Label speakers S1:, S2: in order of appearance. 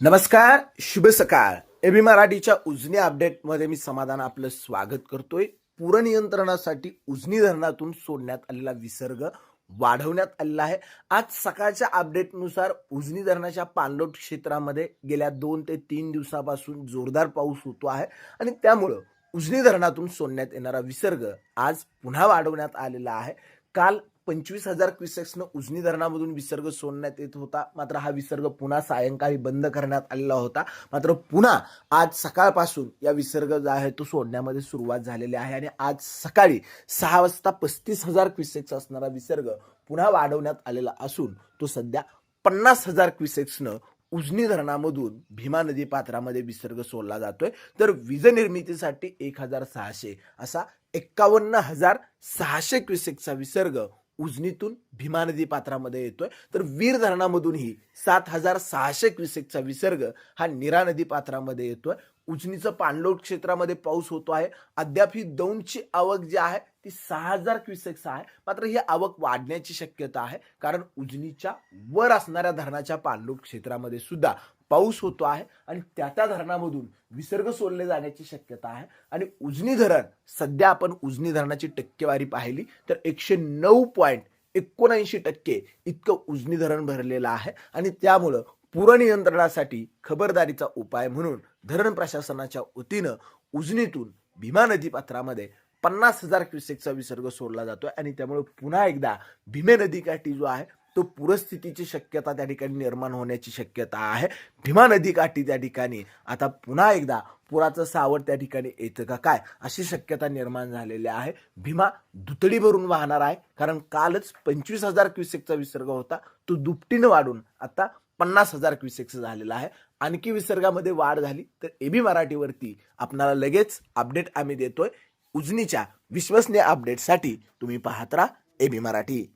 S1: नमस्कार शुभ सकाळ. एबी मराठीच्या उजनी अपडेटमध्ये मी समाधान आपलं स्वागत करतोय. पूरनियंत्रणासाठी उजनी धरणातून सोडण्यात आलेला विसर्ग वाढवण्यात आलेला आहे. आज सकाळच्या अपडेटनुसार उजनी धरणाच्या पाणलोट क्षेत्रामध्ये गेल्या दोन ते तीन दिवसापासून जोरदार पाऊस होतो आहे आणि त्यामुळं उजनी धरणातून सोडण्यात येणारा विसर्ग आज पुन्हा वाढवण्यात आलेला आहे. काल पंचवीस हजार क्युसेक्सनं उजनी धरणामधून विसर्ग सोडण्यात येत होता. मात्र हा विसर्ग पुन्हा सायंकाळी बंद करण्यात आलेला होता. मात्र पुन्हा आज सकाळपासून या विसर्ग जो आहे तो सोडण्यामध्ये सुरुवात झालेली आहे आणि आज सकाळी सहा वाजता पस्तीस हजार क्युसेक्स असणारा विसर्ग पुन्हा वाढवण्यात आलेला असून तो सध्या पन्नास हजार क्युसेक्सनं उजनी धरणामधून भीमा नदी पात्रामध्ये विसर्ग सोडला जातोय. तर वीज निर्मितीसाठी एक हजार सहाशे असा एक्कावन्न हजार सहाशे क्युसेकचा विसर्ग उजनीतून भीमा नदी पात्रामध्ये येतोय. तर वीर धरणामधूनही सात हजार सहाशे क्युसेकचा विसर्ग हा निरा नदी पात्रामध्ये येतोय. उजनीचं पाणलोट क्षेत्रामध्ये पाऊस होतो आहे. अद्याप ही दौंडची आवक जी आहे ती सहा हजार क्युसेक्स आहे. मात्र ही आवक वाढण्याची शक्यता आहे. कारण उजनीच्या वर असणाऱ्या धरणाच्या पाणलोट क्षेत्रामध्ये सुद्धा पाऊस होतो आहे. आणि त्या त्या धरणामधून विसर्ग सोडले जाण्याची शक्यता आहे. आणि उजनी धरण सध्या आपण उजनी धरणाची टक्केवारी पाहिली तर एकशे नऊ पॉईंट एकोणऐंशी टक्के इतकं उजनी धरण भरलेलं आहे. आणि त्यामुळं पूरनियंत्रणासाठी खबरदारीचा उपाय म्हणून धरण प्रशासनाच्या वतीनं उजनीतून भीमा नदी पात्रामध्ये पन्नास हजार क्युसेकचा विसर्ग सोडला जातोय आणि त्यामुळे पुन्हा एकदा भीमे नदीकाठी जो आहे तो पूरस्थितीची शक्यता त्या ठिकाणी निर्माण होण्याची शक्यता आहे. भीमा नदीकाठी त्या ठिकाणी आता पुन्हा एकदा पुराचं सावट त्या ठिकाणी येतं का काय अशी शक्यता निर्माण झालेली आहे. भीमा दुतडी भरून वाहणार आहे कारण कालच पंचवीस हजार क्युसेकचा विसर्ग होता. तो दुपटीनं वाढून आता पन्नास हजार क्युसेक्स झालेला आहे. आणखी विसर्गामध्ये वाढ झाली तर एबी मराठीवरती आपणाला लगेच अपडेट आम्ही देतोय. उजनीच्या विश्वसनीय अपडेटसाठी तुम्ही पाहत राहा एबी मराठी.